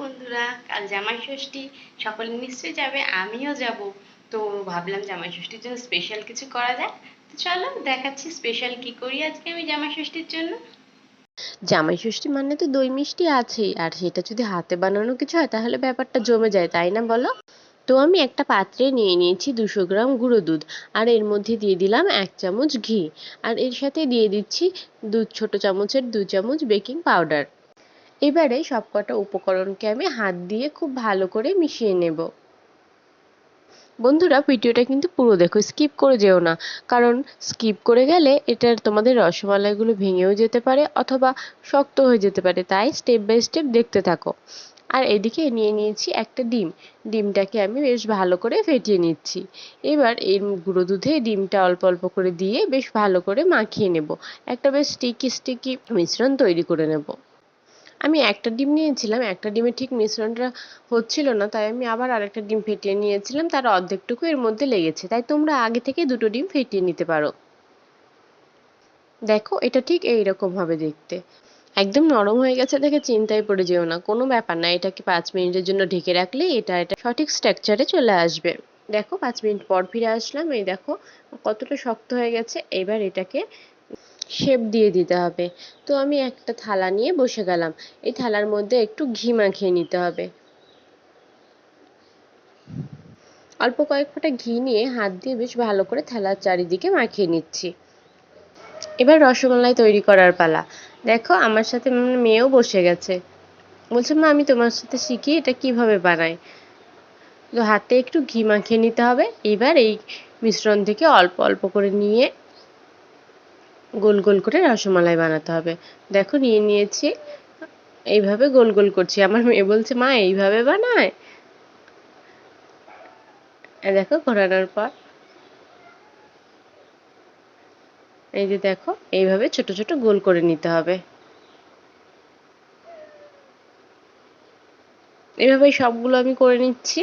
বন্ধুরা, কাল জামাই ষষ্ঠী, সকলে নিশ্চয়ই যাবে, আমিও যাব। তো ভাবলাম জামাই ষষ্ঠীর জন্য স্পেশাল কিছু করা যায় তো চলো দেখাচ্ছি স্পেশাল কি করি আজকে আমি জামাই ষষ্ঠীর জন্য। জামাই ষষ্ঠী মানে তো দই মিষ্টি আছেই আর সেটা যদি হাতে বানানো কিছু হয়, তাহলে ব্যাপারটা জমে যায়, তাই না বলো? তো আমি একটা পাত্রে নিয়ে নিয়েছি দুশো গ্রাম গুঁড়ো দুধ, আর এর মধ্যে দিয়ে দিলাম এক চামচ ঘি, আর এর সাথে দিয়ে দিচ্ছি দু, ছোট চামচের দু চামচ বেকিং পাউডার। এবারে সবকটা উপকরণকে আমি হাত দিয়ে খুব ভালো করে মিশিয়ে নেব। বন্ধুরা, ভিডিওটা কিন্তু পুরো দেখো, স্কিপ করে যেও না। কারণ স্কিপ করে গেলে এটার তোমাদের রসমালাইগুলো ভেঙেও যেতে পারে অথবা শক্ত হয়ে যেতে পারে। তাই স্টেপ বাই স্টেপ দেখতে থাকো। আর এদিকে নিয়ে নিয়েছি একটা ডিম। ডিমটাকে আমি বেশ ভালো করে ফেটিয়ে নিচ্ছি। এবার এই গুঁড়ো দুধে ডিমটা অল্প অল্প করে দিয়ে বেশ ভালো করে মাখিয়ে নেব। একটা বেশ স্টিকি স্টিকি মিশ্রণ তৈরি করে নেব। আমি একটা ডিম নিয়েছিলাম, একটা ডিমের ঠিক মিশ্রণটা হচ্ছিল না, তাই আমি আবার আরেকটা ডিম ফেটিয়ে নিয়েছিলাম, তার অর্ধেকটুকু এর মধ্যে লেগেছে। তাই তোমরা আগে থেকে দুটো ডিম ফেটিয়ে নিতে পারো। দেখো, এটা ঠিক এইরকম হবে দেখতে। একদম নরম হয়ে গেছে দেখে চিন্তায় পড়ে যেও না, কোনো ব্যাপার না, এটাকে পাঁচ মিনিটের জন্য ঢেকে রাখলে এটা এটা সঠিক স্ট্রাকচারে চলে আসবে। দেখো, পাঁচ মিনিট পর ফিরে আসলাম, এই দেখো কতটা শক্ত হয়ে গেছে, এবার এটাকে শেপ দিয়ে দিতে হবে। তো আমি একটা থালা নিয়ে বসে গেলাম। এই থালার মধ্যে একটু ঘি মাখিয়ে নিতে হবে। অল্প কয়েক ফোঁটা ঘি নিয়ে হাত দিয়ে বেশ ভালো করে থালার চারিদিকে মাখিয়ে নিচ্ছি। এবার রসমালাই তৈরি করার পালা। দেখো, আমার সাথে মেয়েও বসে গেছে। বলছে, মা, আমি তোমার সাথে শিখি এটা কীভাবে বানাই? তো হাতে একটু ঘি মাখিয়ে নিতে হবে। এবার এই মিশ্রণ থেকে অল্প অল্প করে নিয়ে গোল গোল করে রসমালাই বানাতে হবে। দেখো নিয়ে নিয়েছি, এইভাবে গোল গোল করছি। আমার মেয়ে বলছে, মা, এইভাবে বানায়? দেখো ঘোরানোর পর। এই যে দেখো, এইভাবে ছোট ছোট গোল করে নিতে হবে। এভাবে সবগুলো আমি করে নিচ্ছি।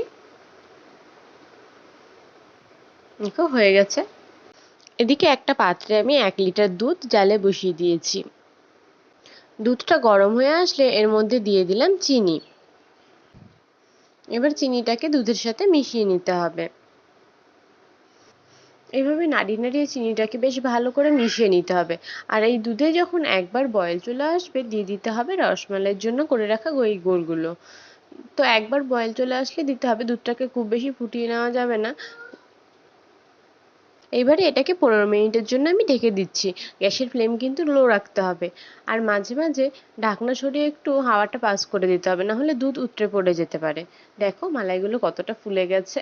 দেখো, হয়ে গেছে। এদিকে একটা পাত্রে আমি এক লিটার দুধ জালে বসিয়ে দিয়েছি। দুধটা গরম হয়ে আসলে এর মধ্যে দিয়ে দিলাম চিনি। এবার চিনিটাকে দুধের সাথে মিশিয়ে নিতে হবে। এইভাবে নাড়িয়ে নাড়িয়ে চিনিটাকে বেশ ভালো করে মিশিয়ে নিতে হবে। আর এই দুধে যখন একবার বয়েল চলে আসবে, দিয়ে দিতে হবে রসমালাইয়ের জন্য করে রাখা ওই গোলগুলো তো একবার বয়েল চলে আসলে দিতে হবে, দুধটাকে খুব বেশি ফুটিয়ে নেওয়া যাবে না। এবারে এটাকে পনেরো মিনিটের জন্য আমি ঢেকে দিচ্ছি। গ্যাসের ফ্লেম কিন্তু লো রাখতে হবে। আর মাঝে মাঝে ঢাকনা সরিয়ে একটু হাওয়াটা পাস করে দিতে হবে না হলে দুধ উতরে পড়ে যেতে পারে। দেখো মালাইগুলো কতটা ফুলে গেছে।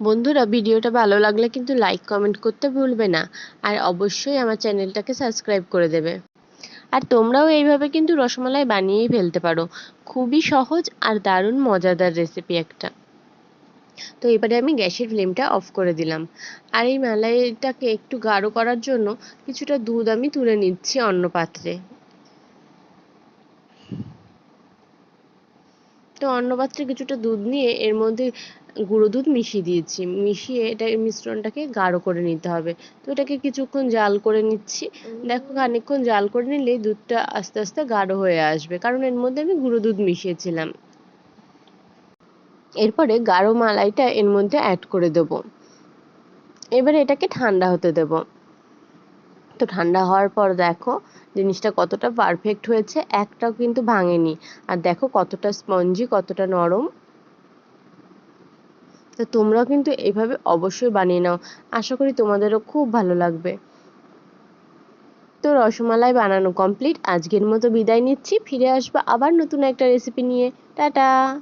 বন্ধুরা, ভিডিওটা ভালো লাগলে কিন্তু লাইক, কমেন্ট করতে ভুলবে না। আর অবশ্যই আমার চ্যানেলটাকে সাবস্ক্রাইব করে দেবে। আর তোমরাও এইভাবে কিন্তু রসমালাই বানিয়েই ফেলতে পারো। খুবই সহজ আর দারুণ মজাদার রেসিপি একটা। তো এবারে আমি গ্যাসের ফ্লেমটা অফ করে দিলাম। আর এই মালাইটাকে একটু গাঢ় করার জন্য কিছুটা দুধ আমি তুলে নিচ্ছি অন্য পাত্রে। তো অন্য পাত্রে কিছুটা দুধ নিয়ে এর মধ্যে গুঁড়ো দুধ মিশিয়ে দিয়েছি। মিশিয়ে এটা মিশ্রণটাকে গাঢ় করে নিতে হবে। তো এটাকে কিছুক্ষণ জাল করে নিচ্ছি। দেখো খানিকক্ষণ জাল করে নিলে দুধটা আস্তে আস্তে গাঢ় হয়ে আসবে। কারণ এর মধ্যে আমি গুঁড়ো দুধ মিশিয়েছিলাম। এরপরে গাঢ় মালাইটা এর মধ্যে অ্যাড করে দেব। এবারে এটাকে ঠান্ডা হতে দেব। তো ঠান্ডা হওয়ার পর দেখো, জিনিসটা কতটা পারফেক্ট হয়েছে, একটাও কিন্তু ভাঙেনি। আর দেখো কতটা স্পঞ্জি কতটা নরম। তো তোমরাও কিন্তু এইভাবে অবশ্যই বানিয়ে নাও। আশা করি তোমাদেরও খুব ভালো লাগবে। তো রসমালাই বানানো কমপ্লিট আজকের মতো বিদায় নিচ্ছি। ফিরে আসব আবার নতুন একটা রেসিপি নিয়ে। টাটা!